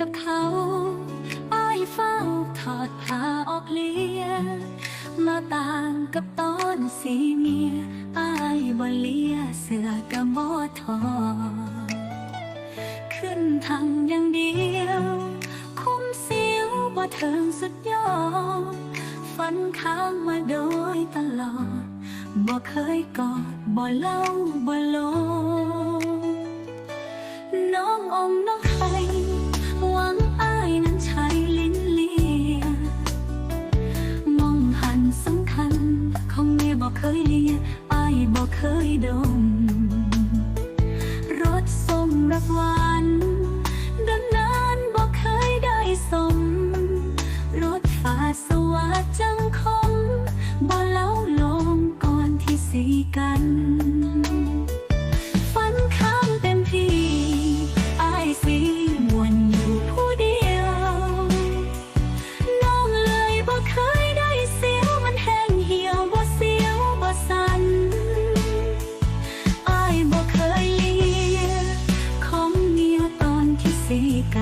กับเขาไอ้เฝ้าถอดผ้าออกเลียมาต่างกับตอนสีเมียไอ้บ่เลียเสือกับโมทอขึ้นทางอย่างเดียว คุ้มสิวบ่เทิงสุดยอดฝันค้างมาโดยตลอดบ่เคยกอดบ่เล่าบ่ลง ยบอกเคยดมรถส่งรักหวานดังนั้นบอกเคยได้สมรถฝ่าสวัสจังคมบ่เล้าลงก่อนที่สีกัน สีกัน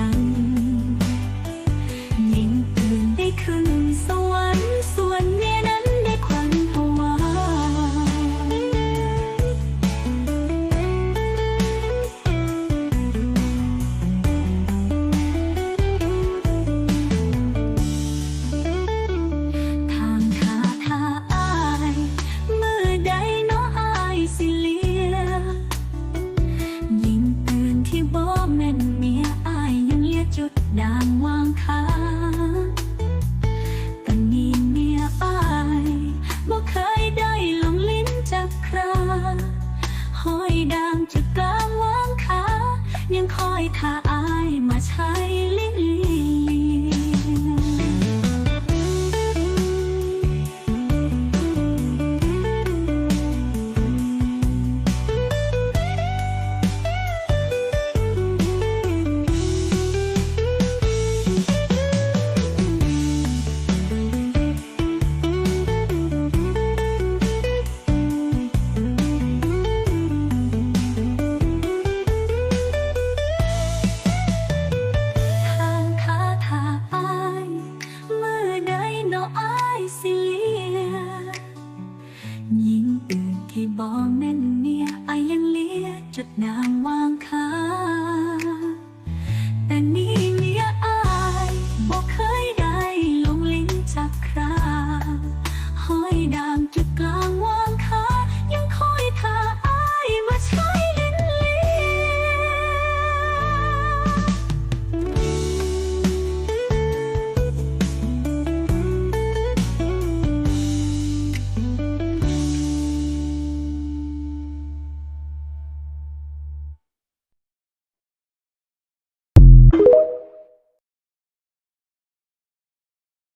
วางขาแต่นี่เมียอายบ่เคยได้ลงลิ้นจากคราห้อยด่างจุดกลางวางขา ยังคอยท่าอายมาใช้ นเนี่ยไอยังเลียจุดนางวางขา